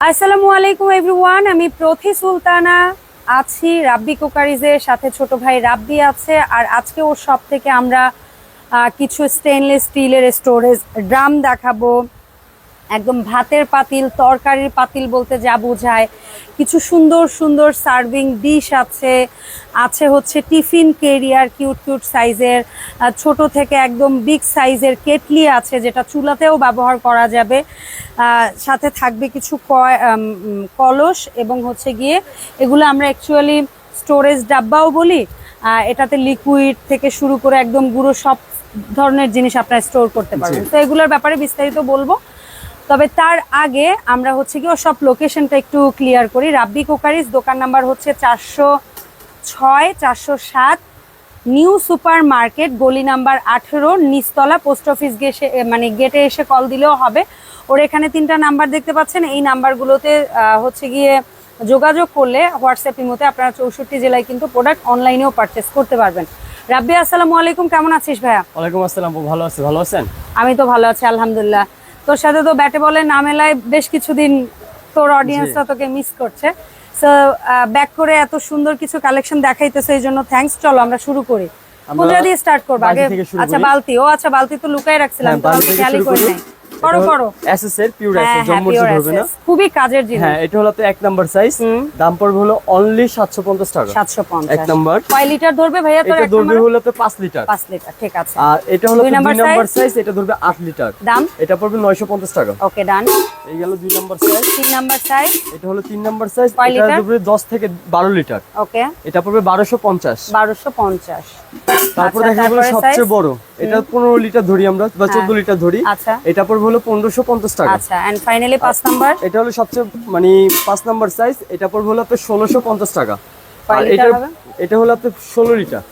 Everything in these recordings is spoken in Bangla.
আসসালামু আলাইকুম এভরিওয়ান, আমি প্রথি সুলতানা। আছি রাব্বি কুকারিজের সাথে ছোট ভাই রাব্বি আছে, আর আজকে ওর সব থেকে আমরা কিছু স্টেনলেস স্টিলের স্টোরেজ ড্রাম দেখাবো। একদম ভাতের পাতিল তরকারির পাতিল বলতে যা বোঝায়। কিছু সুন্দর সুন্দর সার্ভিং ডিশ আছে। আছে হচ্ছে টিফিন কেরিয়ার কিউট কিউট সাইজের। ছোট থেকে একদম বিগ সাইজের কেটলি আছে যেটা চুলাতেও ব্যবহার করা যাবে। সাথে থাকবে কিছু কয়- কলস এবং হচ্ছে গিয়ে এগুলো আমরা অ্যাকচুয়ালি স্টোরেজ ডাব্বাও বলি। এটাতে লিকুইড থেকে শুরু করে একদম গুঁড়ো সব ধরনের জিনিস আপনারা স্টোর করতে পারবেন। তো এগুলোর ব্যাপারে বিস্তারিত বলব। তবে তার আগে আমরা হচ্ছে কি ও সব লোকেশনটা একটু ক্লিয়ার করি। রাব্বি কোকারিস দোকান নাম্বার হচ্ছে চারশো ছয় চারশো সাত নিউ সুপার মার্কেট গলি নাম্বার আঠেরো নিচতলা পোস্ট অফিস গেসে মানে গেটে এসে কল দিলেও হবে। ওর এখানে তিনটা নাম্বার দেখতে পাচ্ছেন। এই নাম্বারগুলোতে হচ্ছে গিয়ে যোগাযোগ করলে হোয়াটসঅ্যাপ ইমোতে আপনারা চৌষট্টি জেলায় কিন্তু প্রোডাক্ট অনলাইনেও পারচেস করতে পারবেন। রাব্বি আসসালামু আলাইকুম। কেমন আছিস ভাইয়া? ওয়ালাইকুম আসসালাম ভালো আছি। ভালো আছেন? আমি তো ভালো আছি আলহামদুলিল্লাহ। তোর সাথে তো ব্যাটে বলে না মেলায় বেশ কিছুদিন তোর অডিয়েন্সরা তোকে মিস করছে। সো ব্যাক করে এত সুন্দর কিছু কালেকশন দেখাইতেছে এই জন্য থ্যাংকস চলো আমরা শুরু করি। আমরা দিয়ে স্টার্ট করব। আগে আচ্ছা বালতি। ও আচ্ছা বালতি তো লুকাই রাখছিলাম হ্যাঁ খেয়ালই করি নাই। করো করো। এসএস এর পিওর এসএস জম্মুর ধরবে না। খুবই কাজের জিনিস। হ্যাঁ এটা হলো তো এক নাম্বার সাইজ দাম পড়বে হলো অনলি 750 টাকা। সাতশো এক নাম্বার। কয় লিটার ধরবে ভাইয়া তোর এটা ধরবে হলো তো 5 লিটার পাঁচ লিটার ঠিক আছে। আর এটা হলো দুই নাম্বার? সাইজ এটা ধরবে 8 লিটার দাম? এটা পড়বে 950 টাকা। ওকে ডান এই গেল দুই নাম্বার সাইজ তিন নাম্বার সাইজ এটা হলো তিন নাম্বার সাইজ এটা ধরবে 10 থেকে 12 লিটার ওকে এটা পড়বে 1250 বারোশো পঞ্চাশ। তারপর আচ্ছা, দেখা গেলো সবচেয়ে বড়। এটা 15 লিটার ধরি আমরা বা 14 লিটার ধরি। আচ্ছা। এটা পড়বে হলো 1550 টাকা। আচ্ছা এন্ড ফাইনালি পাঁচ নাম্বার? এটা হলো সবচেয়ে মানে পাঁচ নাম্বার সাইজ এটা পড়বে হলো আপনার ষোলোশো পঞ্চাশ টাকা। আর এটা এটা হলো আপনার ষোলো লিটার।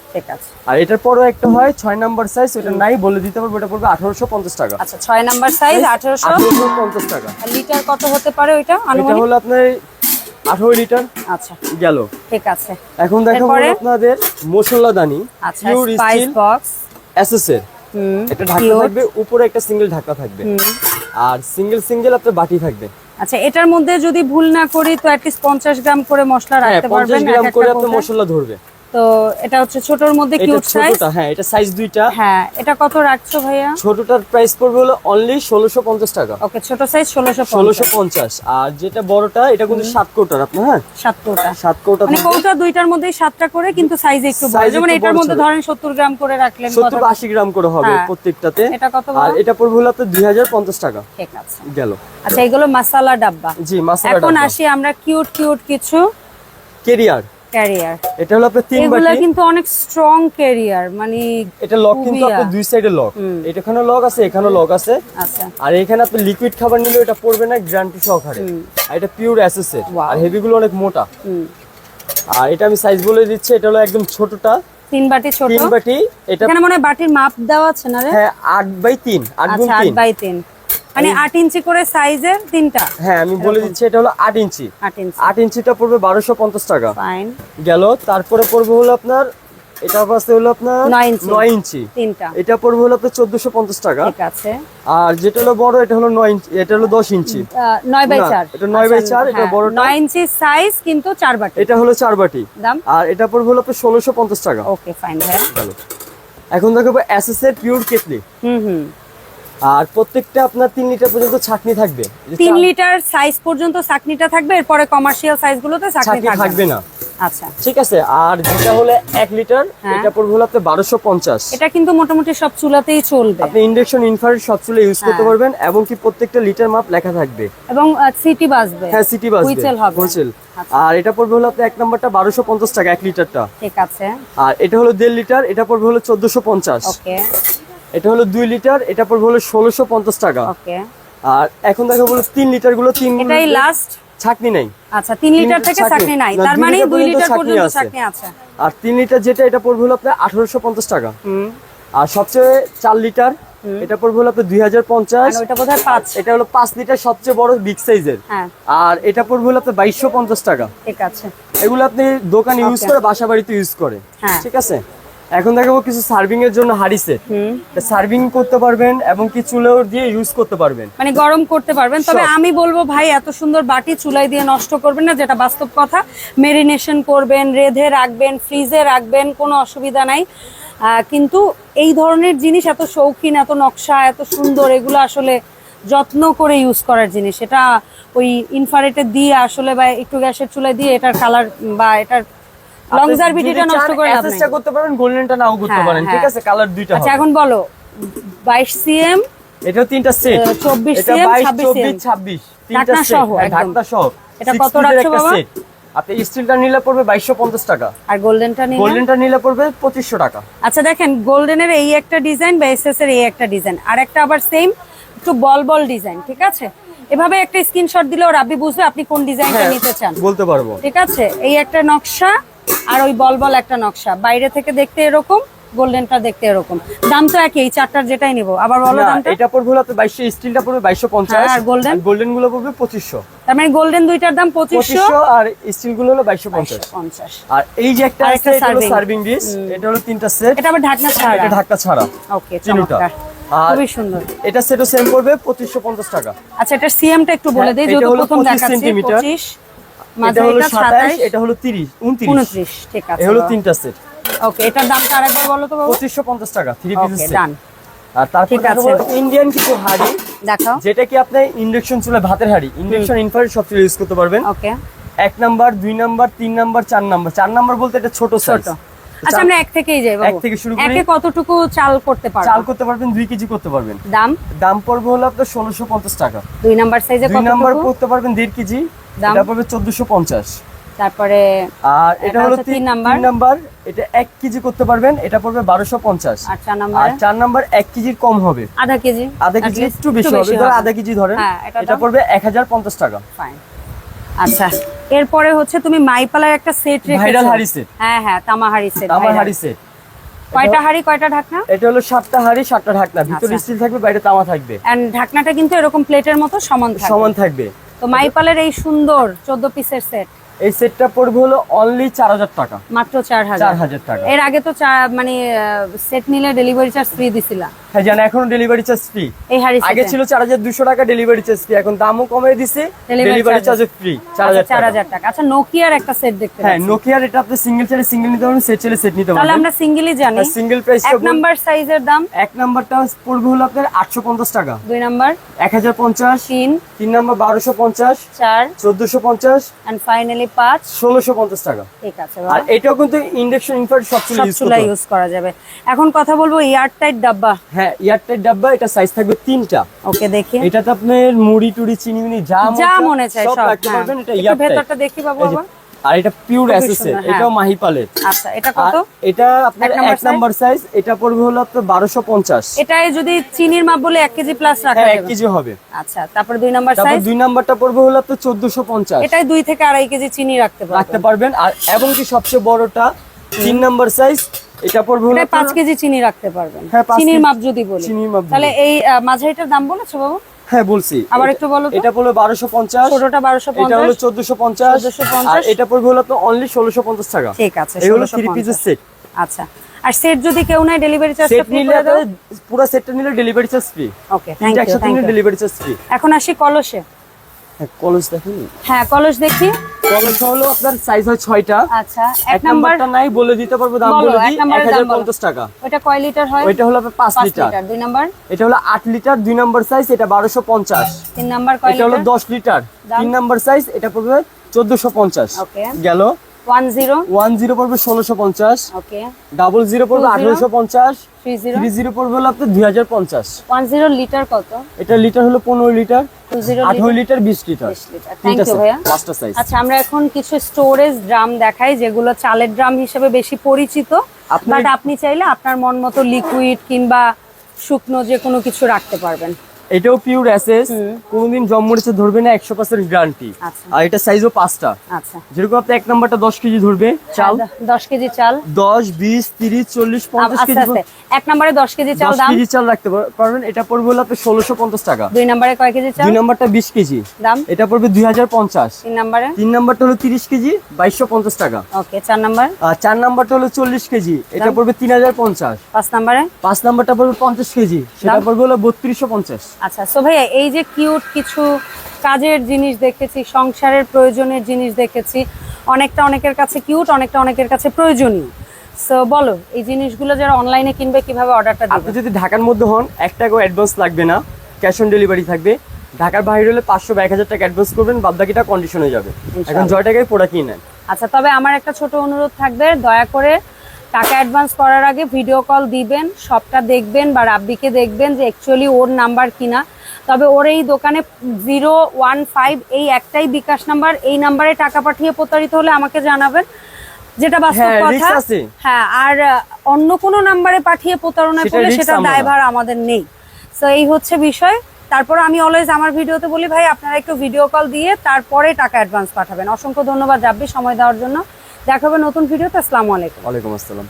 আর এটার পরও একটা হয় ছয় নাম্বার সাইজ ওটা নাই বলে দিতে পারব এটা পড়বে আঠারোশো পঞ্চাশ টাকা। আচ্ছা ছয় নাম্বার সাইজ আঠারোশো। পঞ্চাশ টাকা। লিটার কত হতে পারে ওইটা? এটা হলো আপনার আঠারো লিটার আচ্ছা। গেল। ঠিক আছে। এখন দেখাবো আপনাদের মশলা দানি পিওর স্টিল বক্স এসএসএর এটা ঢাকা থাকবে উপরে একটা সিঙ্গেল ঢাকা থাকবে। আর সিঙ্গেল সিঙ্গেল আপনার বাটি থাকবে। আচ্ছা এটার মধ্যে যদি ভুল না করি তো অ্যাটলিস্ট পঞ্চাশ গ্রাম করে মশলা হ্যাঁ রাখতে পঞ্চাশ পারবেন গ্রাম করে আপনি মশলা ধরবে। তো এটা হচ্ছে ছোটর মধ্যে কিউট সাইজ হ্যাঁ এটা সাইজ দুইটা। হ্যাঁ এটা কত রাখছো ভাইয়া? ছোটটার প্রাইস পড়বে হলো অনলি ষোলোশো পঞ্চাশ টাকা। ওকে ছোট সাইজ ষোলোশো ষোলোশো পঞ্চাশ। আর যেটা বড়টা এটা কিন্তু সাত কোটার আপনার হ্যাঁ? সাত কৌটা। সাত কোটা মানে কৌটা দুইটার মধ্যেই সাতটা করে কিন্তু সাইজ একটু বড়। যেমন এটার মধ্যে ধরেন সত্তর গ্রাম করে রাখলেন সত্তর কত- আশি গ্রাম করে হবে হ্যাঁ। প্রত্যেকটাতে। এটা কত আর এটা পড়বে হলো আপনার দুই হাজার পঞ্চাশ টাকা। ঠিক আছে। গেল। আচ্ছা এগুলো মাসালা ডাব্বা। জি মাসালা এখন আসি আমরা কিউট কিউট কিছু। কেরিয়ার। ক্যারিয়ার। এটা হলো আপনার তিন এগুলা কিন্তু অনেক স্ট্রং ক্যারিয়ার মানে এটা লক কিন্তু আপনার দুই সাইডে লক এখানে লক আছে এখানেও লক আছে। আচ্ছা। আর এখানে আপনি লিকুইড খাবার নিলে এটা পড়বে না গ্যারান্টি সহকারে। আর এটা পিওর অ্যাসেসের আর হেভি গুলো অনেক মোটা। আর এটা আমি সাইজ বলে দিচ্ছি এটা হলো একদম ছোটটা। তিন বাটি ছোট। তিন বাটি এটা এখানে মনে বাটির মাপ দেওয়া আছে না রে? হ্যাঁ আট বাই তিন আট গুণ আচ্ছা আট তিন। বাই তিন। মানে আট ইঞ্চি করে সাইজের তিনটা। হ্যাঁ আমি বলে দিচ্ছি এটা হলো আট ইঞ্চি। আট ইঞ্চি। আট ইঞ্চিটা পড়বে বারোশো পঞ্চাশ টাকা। ফাইন গেল তারপরে পড়বে হলো আপনার এটা পাশে হলো আপনার নয় ইঞ্চি। নয় ইঞ্চি। তিনটা। এটা পড়বে হলো আপনার চোদ্দশো পঞ্চাশ টাকা। ঠিক আছে। আর যেটা হলো বড় এটা হলো নয় ইঞ্চি এটা হলো দশ ইঞ্চি। আহ, নয় বাই না, চার। এটা নয় by আচ্ছা, চার, এটা হ্যাঁ, বড়টা। নয় ইঞ্চি সাইজ কিন্তু চার বাটি। এটা হলো চার বাটি। দাম? আর এটা পড়বে হলো আপনার ষোলোশো পঞ্চাশ টাকা। ওকে ফাইন গেল। এখন দেখাবো এসএস এর পিওর কেটলি হুম হুম। আর প্রত্যেকটা আপনার তিন লিটার পর্যন্ত ছাকনি থাকবে। এই যে তিন লিটার সাইজ পর্যন্ত চাকনিটা থাকবে এরপরে কমার্শিয়াল সাইজ গুলোতে চাকনি ছাকনি থাকবে। না। আচ্ছা। ঠিক আছে আর যেটা হলো এক লিটার হ্যাঁ। এটা পড়বে হলো বারোশো পঞ্চাশ। এটা কিন্তু মোটামুটি সব চুলাতেই চলবে। আপনি ইন্ডাকশন ইনফ্রারেড সব চুলে ইউজ করতে হ্যাঁ। পারবেন এবং কি প্রত্যেকটা লিটার মাপ লেখা থাকবে। এবং সিটি বাজবে হ্যাঁ সিটি বাস হুইসেল হবে। হুইসেল আচ্ছা। আর এটা পড়বে হলো আপনার এক নাম্বারটা বারোশো পঞ্চাশ টাকা এক লিটারটা। ঠিক আছে। আর এটা হলো দেড় লিটার এটা পড়বে হলো চোদ্দশো পঞ্চাশ। ওকে এটা হলো দুই লিটার এটা পড়বে হলো ষোলোশো পঞ্চাশ টাকা। আর এখন দেখা বলো তিন লিটারগুলো তিন এটাই লাস্ট ছাকনি নাই। আচ্ছা তিন লিটার লিটার থেকে ছাঁকনি। নাই। তার মানে লিটার দুই পর্যন্ত লিটার পর্যন্ত আছে। চাকনি আছে। আর তিন লিটার যেটা এটা পড়বে হলো আপনার আঠারোশো পঞ্চাশ টাকা। হুম। আর সবচেয়ে চার লিটার এটা পড়বে হলো আপনার দুই হাজার পঞ্চাশ। আর ওইটা বোধহয় পাঁচ। এটা হলো পাঁচ লিটার সবচেয়ে বড় বিগ সাইজের হ্যাঁ। আর এটা পড়বে হলো আপনার বাইশশো পঞ্চাশ টাকা। ঠিক আছে। এগুলো আপনি দোকানে ইউজ করে বাসা বাড়িতে ইউজ করে। হ্যাঁ। ঠিক আছে? এখন দেখাবো কিছু সার্ভিং এর জন্য হাড়ি সেট সার্ভিং করতে পারবেন এবং কি চুলেও দিয়ে ইউজ করতে পারবেন। মানে গরম করতে পারবেন। তবে আমি বলব ভাই এত সুন্দর বাটি চুলাই দিয়ে নষ্ট করবেন না যেটা বাস্তব কথা। মেরিনেশন করবেন রেধে রাখবেন ফ্রিজে রাখবেন কোনো অসুবিধা নাই। কিন্তু এই ধরনের জিনিস এত শৌখিন এত নকশা এত সুন্দর এগুলো আসলে যত্ন করে ইউজ করার জিনিস। এটা ওই ইনফারেটে দিয়ে আসলে বা একটু গ্যাসের চুলায় দিয়ে এটার কালার বা এটার লংজারভিটিটা নষ্ট করে লাভ চেষ্টা করতে পারেন গোল্ডেনটা নাও করতে হ্যাঁ, পারেন ঠিক হ্যাঁ। আছে? কালার দুইটা আচ্ছা হবে। এখন বলো বাইশ সিএম এটা তিনটা সেট 24 এটা CM, 22 26 26 তিনটা সেট সহ হ্যাঁ, একদম। ঢাকনা সহ। এটা কত এর রাখছো বাবা? আপনি স্টিলটা নিলে পড়বে 2250 টাকা। আর গোল্ডেনটা নিয়ে গোল্ডেনটা নিলে পড়বে 2500 টাকা। আচ্ছা দেখেন গোল্ডেনের এই একটা ডিজাইন বা এসএস এর এই একটা ডিজাইন আর একটা আবার সেম একটু বল বল ডিজাইন ঠিক আছে? এভাবে একটা স্ক্রিনশট দিলেও রাবি বুঝবে আপনি কোন ডিজাইনটা নিতে চান। বলতে পারব। ঠিক আছে? এই একটা নকশা আর ওই বল বল একটা নকশা। বাইরে থেকে দেখতে এরকম গোল্ডেনটা দেখতে এরকম। দাম তো একই এই চারটার যেটাই নিব। আবার বলো দামটা? এটা পড়বে হলো আপনার 2200 স্টিলটা পড়বে 2250 হ্যাঁ, আর golden? গোল্ডেনগুলো পড়বে 2500 তার মানে গোল্ডেন দুইটার দাম পঁচিশশো? 2500 আর স্টিলগুলো হলো 2250 পঞ্চাশ। আর এই যে একটা আছে একটা এটা হলো। সার্ভিং ডিশ এটা হলো তিনটা সেট এটা আবার ঢাকনা ছাড়া। এটা ঢাকা ছাড়া। ওকে চিনুটা। চমৎকার। খুবই সুন্দর। এটা সেটও সেম পড়বে 2550 টাকা। আচ্ছা এটা সিএমটা একটু বলে হ্যাঁ, দেই যেহেতু প্রথম দেখাচ্ছি 25 এটা হলো 27 27 এটা হলো 30 29 29 ঠিক আছে হলো তিনটা সেট ওকে এটার দামটা আরেকবার বলো তো বাবু? 2550 টাকা থ্রি ওকে পিসের ডান আর তারপর ঠিক ইন্ডিয়ান কিছু হাড়ি। দেখাও। যেটা কি আপনি ইন্ডাকশন চুলা ভাতের হাড়ি ইন্ডাকশন ইনফ্রারেড সব ইউজ করতে পারবেন। ওকে এক নাম্বার দুই নাম্বার তিন নাম্বার চার নাম্বার চার নাম্বার বলতে এটা ছোট ছোট। আচ্ছা আমরা এক থেকেই যাই বাবু। এক থেকে শুরু করি। একে কতটুকু চাল করতে চাল করতে পারবেন কেজি করতে পারবেন। দাম? দাম পড়বে হলো আপনার ষোলোশো পঞ্চাশ টাকা। দুই নাম্বার সাইজে দুই নাম্বার করতে পারবেন দেড় কেজি? এটা পড়বে চোদ্দশো পঞ্চাশ। তারপরে আর এটা হলো হচ্ছে তিন তিন নাম্বার। তিন নাম্বার এটা এক কেজি করতে পারবেন এটা পড়বে বারোশো পঞ্চাশ। আর চার আর নাম্বারে চার নাম্বার এক কেজির কম হবে। আধা কেজি? আধা কেজি একটু বেশি হবে ধর আধা কেজি ধরেন হ্যাঁ, এটা পড়বে এক হাজার পঞ্চাশ টাকা। ফাইন আচ্ছা এরপরে হচ্ছে তুমি মাইপালার একটা সেট রেখেছো। Viral হাঁড়ি set। হ্যাঁ হ্যাঁ তামা হাড়ি সেট আমার হাড়ি সেট কয়টা হাড়ি কয়টা ঢাকনা? এটা হলো সাতটা হাড়ি সাতটা ঢাকনা। ভিতরে আচ্ছা। স্টিল থাকবে বাইরে তামা থাকবে। এন্ড ঢাকনাটা কিন্তু এরকম প্লেটের মতো সমান থাকে সমান থাকবে। তো মাইপালের এই সুন্দর চোদ্দ পিসের সেট এই সেটটা পড়বে হলো অনলি চার হাজার টাকা। মাত্র চার হাজার। চার হাজার টাকা। এর আগে তো মানে সেট নিলে ডেলিভারি চার্জ ফ্রি দিছিলা হ্যাঁ জানা এখনও ডেলিভারি চার্জ ফ্রি আগে ছিল চার হাজার দুশো টাকা ডেলিভারি চার্জ ফ্রি এখন দামও দিছে ডেলিভারি চার্জ ফ্রি চার হাজার চার টাকা। আচ্ছা নোকিয়ার একটা সেট দেখতে হ্যাঁ নোকিয়ার এটা আপনি সিঙ্গেল চাইলে সিঙ্গেল নিতে পারবেন সেট চাইলে সেট নিতে তাহলে আমরা সিঙ্গেলই জানি। সিঙ্গেল প্রাইসটা এক নাম্বার সাইজের দাম? এক নাম্বারটা পড়বে হলো আপনার আটশো পঞ্চাশ টাকা। দুই নাম্বার এক হাজার পঞ্চাশ। তিন। তিন নাম্বার বারোশো পঞ্চাশ। চার। চোদ্দশো পঞ্চাশ। এন্ড ফাইনালি পাঁচ। ষোলোশো পঞ্চাশ টাকা। ঠিক আছে আর এটাও কিন্তু ইন্ডাকশন ইনফ্রারেড সব চুলা ইউজ ইউজ করা যাবে। এখন কথা বলব এয়ার টাইট ডাব্বা। হ্যাঁ এয়ারটাইট ডাব্বা এটা সাইজ থাকবে তিনটা। ওকে দেখি। এটাতে আপনার মুড়ি টুড়ি চিনি মিনি যা যা মনে চায় সব রাখতে হ্যাঁ। পারবেন এটা এয়ারটাইট ভেতরটা দেখি বাবু আবার। আর এটা পিওর হ্যাঁ। এটাও মাহিপালের। আচ্ছা এটা কত? এটা আপনার এক নাম্বার সাইজ এটা পড়বে হলো আপনার বারোশো পঞ্চাশ। এটাই যদি চিনির মাপ বলে এক কেজি প্লাস রাখা হ্যাঁ এক কেজি হবে। আচ্ছা তারপরে দুই নাম্বার তারপর দুই নাম্বারটা পড়বে হলো আপনার চোদ্দশো পঞ্চাশ। এটাই দুই থেকে আড়াই কেজি চিনি রাখতে রাখতে পারবেন। আর এবং কি সবচেয়ে বড়টা তিন নাম্বার সাইজ এটা পড়বে হলো এটা পাঁচ আপনার- কেজি চিনি রাখতে পারবেন। হ্যাঁ, চিনির মাপ যদি বলি। তাহলে এই মাঝারিটার দাম বলেছ বাবু? হ্যাঁ বলছি। আবার একটু বলো এটা পড়ল বারোশো পঞ্চাশ। ছোটটা বারোশো এটা হলো পঞ্চাশ। চোদ্দশো পঞ্চাশ। 1450 আর এটা পড়বে হলো আপনার অনলি ষোলোশো পঞ্চাশ টাকা। ঠিক আছে এই হলো 1650 থ্রি পিসের সেট আচ্ছা। আর সেট যদি কেউ নাই ডেলিভারি চার্জ সেট নিলে পুরো সেটটা নিলে delivery charge free okay thank you thank you delivery charge free এখন আসি কলসে। হ্যাঁ দেখেন? হ্যাঁ কলস দেখি। কলস হলো আপনার সাইজ হয় 6টা আচ্ছা এক নাম্বারটা নাই বলে দিতে পারব দাম বলে দিই এক নাম্বারের দাম হাজার বলো। পঞ্চাশ টাকা। ওটা কয় লিটার হয়? ওটা হলো আপনার পাঁচ পাঁচ লিটার লিটার দুই নাম্বার? এটা হলো আট লিটার দুই নাম্বার সাইজ এটা বারোশো পঞ্চাশ। তিন নাম্বার কয় এটা হলো লিটার দশ লিটার দাম? তিন নাম্বার সাইজ এটা পড়বে চোদ্দশো পঞ্চাশ। ওকে গেল? পড়বে ষোলোশো পঞ্চাশ। ডাবল জিরো পড়বে আঠারোশো পঞ্চাশ। থ্রি জিরো পড়বে হলো আপনার দুই হাজার পঞ্চাশ। ওয়ান জিরো লিটার কত? এটা লিটার হলো পনেরো লিটার টু আঠারো লিটার বিশ লিটার পাঁচটা সাইজ আচ্ছা আমরা এখন কিছু স্টোরেজ ড্রাম দেখাই যেগুলো চালের ড্রাম হিসেবে বেশি পরিচিত বাট আপনি চাইলে আপনার মন মতো লিকুইড কিংবা শুকনো যে কোনো কিছু রাখতে পারবেন। এটাও পিওর অ্যাসেস কোনোদিন জম মরিচে ধরবে না একশো পার্সেন্ট গ্যারান্টি আচ্ছা। আর এটা সাইজও পাঁচটা। আচ্ছা। যেরকম আপনি এক নাম্বারটা দশ কেজি ধরবে চাল? দশ কেজি চাল। দশ বিশ তিরিশ চল্লিশ পঞ্চাশ কেজি এক নম্বরে দশ কেজি চাল দশ কেজি চাল রাখতে পার- পারবেন এটা পড়বে হলো আপনি ষোলোশো পঞ্চাশ টাকা। দুই নাম্বারে কয় কেজি চাল? দুই নাম্বারটা বিশ কেজি। দাম? এটা পড়বে দুই হাজার পঞ্চাশ। তিন নাম্বারে তিন নাম্বারটা হলো তিরিশ কেজি বাইশশো পঞ্চাশ টাকা। ওকে চার নম্বর আর চার নাম্বারটা হলো চল্লিশ কেজি এটা পড়বে তিন হাজার পঞ্চাশ। পাঁচ নাম্বারে পাঁচ নাম্বারটা পড়বে পঞ্চাশ কেজি সেটা? পড়বে হলো বত্রিশশো পঞ্চাশ। আচ্ছা সো ভাইয়া এই যে কিউট কিছু কাজের জিনিস দেখেছি সংসারের প্রয়োজনের জিনিস দেখেছি অনেকটা অনেকের কাছে কিউট অনেকটা অনেকের কাছে প্রয়োজনীয়। সো বলো এই জিনিসগুলো যারা অনলাইনে কিনবে কীভাবে অর্ডারটা আপনি যদি ঢাকার মধ্যে হন এক টাকাও অ্যাডভান্স লাগবে না ক্যাশ অন ডেলিভারি থাকবে। ঢাকার বাইরে হলে পাঁচশো বা এক হাজার টাকা অ্যাডভান্স করবেন বাদ বাকিটা কন্ডিশন হয়ে যাবে। এখন। জয় টাকায় প্রোডাক্ট কিনে আচ্ছা তবে আমার একটা ছোট অনুরোধ থাকবে দয়া করে টাকা অ্যাডভান্স করার আগে ভিডিও কল দিবেন সবটা দেখবেন বা রাব্বিকে দেখবেন যে অ্যাকচুয়ালি ওর নাম্বার কিনা। তবে ওর এই দোকানে জিরো ওয়ান ফাইভ এই একটাই বিকাশ নাম্বার এই নাম্বারে টাকা পাঠিয়ে প্রতারিত হলে আমাকে জানাবেন। যেটা বাস্তব হ্যাঁ, কথা। হ্যাঁ আর অন্য কোনো নাম্বারে পাঠিয়ে প্রতারণা করলে সেটা। দায়ভার আমাদের নেই। তো এই হচ্ছে বিষয়। তারপর আমি অলওয়েজ আমার ভিডিওতে বলি ভাই আপনারা একটু ভিডিও কল দিয়ে তারপরে টাকা অ্যাডভান্স পাঠাবেন। অসংখ্য ধন্যবাদ রাব্বি সময় দেওয়ার জন্য। দেখাবে নতুন ভিডিওতে। আসসালামু আলাইকুম। ওয়ালাইকুম আসসালাম।